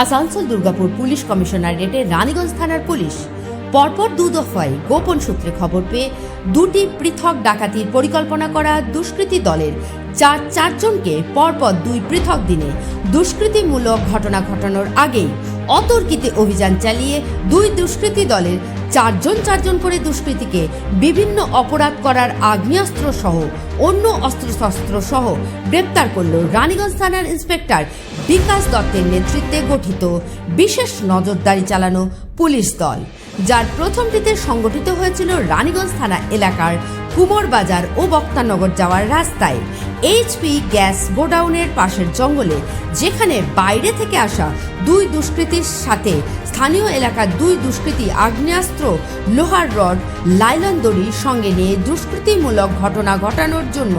Asansol Durgapur police কমিশনারেটে রানীগঞ্জ থানার police. পরপর দু দফায় গোপন সূত্রে খবর পেয়ে দুটি পৃথক ডাকাতির পরিকল্পনা করা দুষ্কৃতী দলের চার চারজনকে পরপর দুই পৃথক দিনে দুষ্কৃতিমূলক ঘটনা ঘটানোর আগেই অতর্কিতে অভিযান চালিয়ে দুই দুষ্কৃতী দলের চারজন চারজন করে দুষ্কৃতীকে বিভিন্ন অপরাধ করার আগ্নেয়াস্ত্র সহ অন্য অস্ত্রশস্ত্র সহ গ্রেপ্তার করল রানীগঞ্জ থানার ইন্সপেক্টর বিকাশ দত্তের নেতৃত্বে গঠিত বিশেষ নজরদারি চালানো পুলিশ দল, যার প্রথমটিতে সংগঠিত হয়েছিল রানীগঞ্জ থানা এলাকার কুমোর বাজার ও বক্তানগর যাওয়ার রাস্তায়। এইচপি গ্যাস গোডাউনের পাশের জঙ্গলে, যেখানে বাইরে থেকে আসা দুই দুষ্কৃতীর সাথে স্থানীয় এলাকার দুই দুষ্কৃতী আগ্নেয়াস্ত্র, লোহার রড, লাইলন দড়ি সঙ্গে নিয়ে দুষ্কৃতিমূলক ঘটনা ঘটানোর জন্য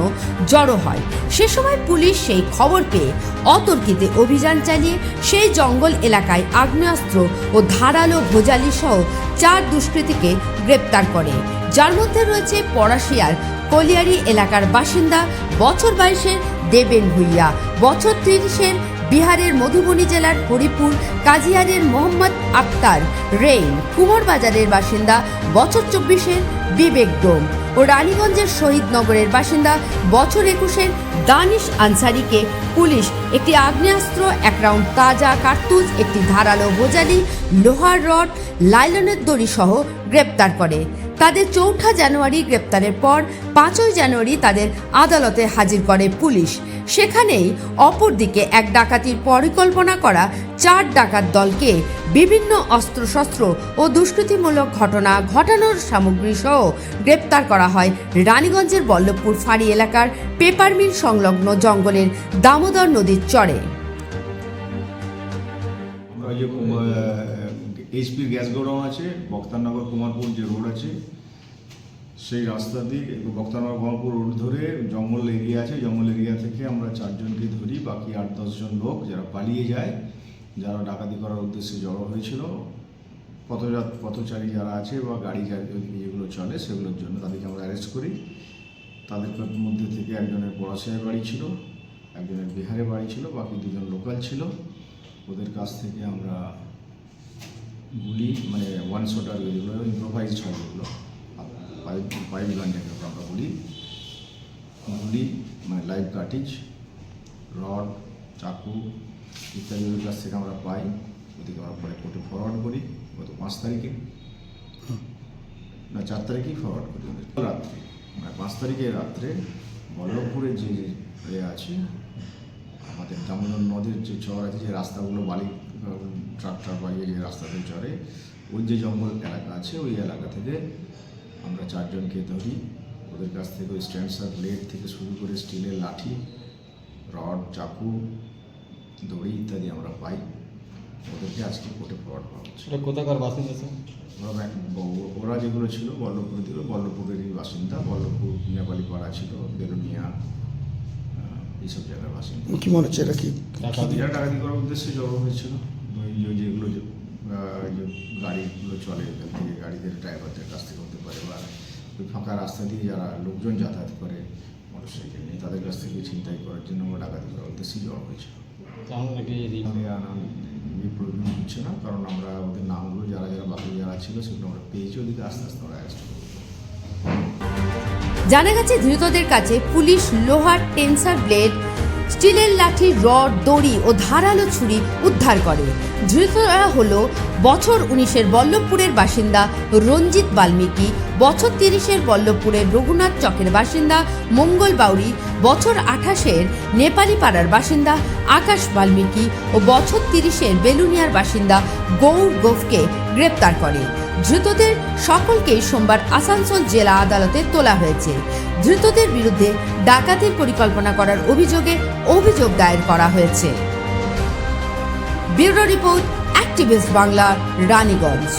জড়ো হয়। সে সময় পুলিশ সেই খবর পেয়ে অতর্কিতে অভিযান চালিয়ে সেই জঙ্গল এলাকায় আগ্নেয়াস্ত্র ও ধারালো ভোজালি সহ চার দুষ্কৃতীকে গ্রেপ্তার করে। যার মধ্যে রয়েছে পড়াশিয়ার কলিয়ারি এলাকার বাসিন্দা বছর বাইশের দেবেন ভুইয়া, বছর তিরিশের বিহারের মধুবনী জেলার হরিপুর, কাজিয়ারের মোহাম্মদ আক্তার, রেইন, কুমোরবাজারের বাসিন্দা, বছর চব্বিশের বিবেক ডোম ও রানীগঞ্জের শহীদনগরের বাসিন্দা বছর একুশের দানিশ আনসারিকে পুলিশ একটি আগ্নেয়াস্ত্র, এক রাউন্ড তাজা কার্তুজ, একটি ধারালো বোজালি লোহার রড, লাইলনের দড়ি সহ গ্রেপ্তার করে। তাদের চৌঠা জানুয়ারি গ্রেপ্তারের পর পাঁচই জানুয়ারি তাদের আদালতে হাজির করে পুলিশ। সেখানেই অপরদিকে এক ডাকাতির পরিকল্পনা করা চার ডাকাত দলকে বিভিন্ন অস্ত্রশস্ত্র ও দুষ্কৃতিমূলক ঘটনা ঘটানোর সামগ্রী সহ গ্রেপ্তার করা হয়। রানীগঞ্জের বল্লভপুর ফাঁড়ি এলাকার পেপার মিল সংলগ্ন জঙ্গলের দামোদর নদীর চরে। এইচপির গ্যাস গোডাউন আছে, বক্তারনগর কুমারপুর যে রোড আছে, সেই রাস্তা দিয়ে বক্তারনগর কুমারপুর রোড ধরে জঙ্গল এরিয়া আছে, জঙ্গল এরিয়া থেকে আমরা চারজনকে ধরি, বাকি আট দশজন লোক যারা পালিয়ে যায়, যারা ডাকাতি করার উদ্দেশ্যে জড়ো হয়েছিল পথযাত, পথচারী যারা আছে বা গাড়ি যেগুলো চলে সেগুলোর জন্য তাদেরকে আমরা অ্যারেস্ট করি। তাদের মধ্যে থেকে একজনের পড়াশোনার বাড়ি ছিল, একজনের বিহারে বাড়ি ছিল, বাকি দুজন লোকাল ছিল। ওদের কাছ থেকে আমরা গুলি মানে ওয়ান শটার যেগুলো ইম্প্রোভাইজড হয় যেগুলো পাইপ পাইপ আমরা বলি গুলি মানে লাইভ কাটিজ রড চাকু ইত্যাদি ওদের কাছ থেকে আমরা পাই ওদিকে আমরা পরে কোর্টে ফরওয়ার্ড করি গত পাঁচ তারিখে। না, চার তারিখেই ফরওয়ার্ড করি রাত্রে। মানে পাঁচ তারিখে রাত্রে বল্লভপুরে যে যে আছে, আমাদের দামোদর নদীর যে চর আছে, যে রাস্তাগুলো বালি, ট্রাক ট্রাক বাড়িয়ে যে রাস্তাতে চড়ে, ওই যে জঙ্গল এলাকা আছে, ওই এলাকা থেকে আমরা চারজনকে ধরি। ওদের কাছ থেকে ওই স্ট্যান্ডসার ব্লেড থেকে শুরু করে স্টিলের লাঠি, রড, চাকু, দড়ি ইত্যাদি আমরা পাই। ওদেরকে আজকে কোর্টে ফরওয়ার্ড করা হচ্ছে। এটা কোথাকার বাসিন্দা স্যার? ওরা যেগুলো ছিল বল্লভপুর দিল বল্লভপুরেরই বাসিন্দা বল্লভপুর নেপালি পাড়া ছিল বেলুনিয়া এইসব জায়গার বাসিন্দা। কি মনে হচ্ছে এটা কি? টাকা দিয়ে। এরা ডাকাতি করার উদ্দেশ্যে জড়ো হয়েছিল। ওই যেগুলো যে, গাড়িগুলো চলে এখান থেকে গাড়িদের ড্রাইভারদের কাছ থেকে হতে পারে বা ওই ফাঁকা রাস্তা দিয়ে যারা লোকজন যাতায়াত করে মোটরসাইকেল নিয়ে তাদের কাছ থেকে ছিনতাই করার জন্য ওরা ডাকাতি করার উদ্দেশ্যে জড়ো হয়েছিল। নাকি প্রয়োজন হচ্ছে না কারণ আমরা ওদের নামগুলো যারা যারা বাকি যারা ছিল সেগুলো আমরা পেয়েছি ওদিকে আস্তে আস্তে ওরা অ্যারেস্ট জানা গেছে ধৃতদের কাছে পুলিশ লোহার টেন্সার ব্লেড স্টিলের লাঠি, রড, দড়ি ও ধারালো ছুরি উদ্ধার করে। ধৃতরা হল বছর উনিশের বল্লভপুরের বাসিন্দা রঞ্জিত বাল্মীকি, বছর তিরিশের বল্লভপুরের রঘুনাথ চকের বাসিন্দা মঙ্গল বাউরি, বছর আঠাশের নেপালি পাড়ার বাসিন্দা আকাশ বাল্মীকি ও বছর তিরিশের বেলুনিয়ার বাসিন্দা গৌর গোফকে গ্রেপ্তার করে। ধৃতদের সকলকেই সোমবার আসানসোল জেলা আদালতে তোলা হয়েছে। ধৃতদের বিরুদ্ধে ডাকাতির পরিকল্পনা করার অভিযোগে অভিযোগ দায়ের করা হয়েছে। Bureau report activist Bangla, Raniganj.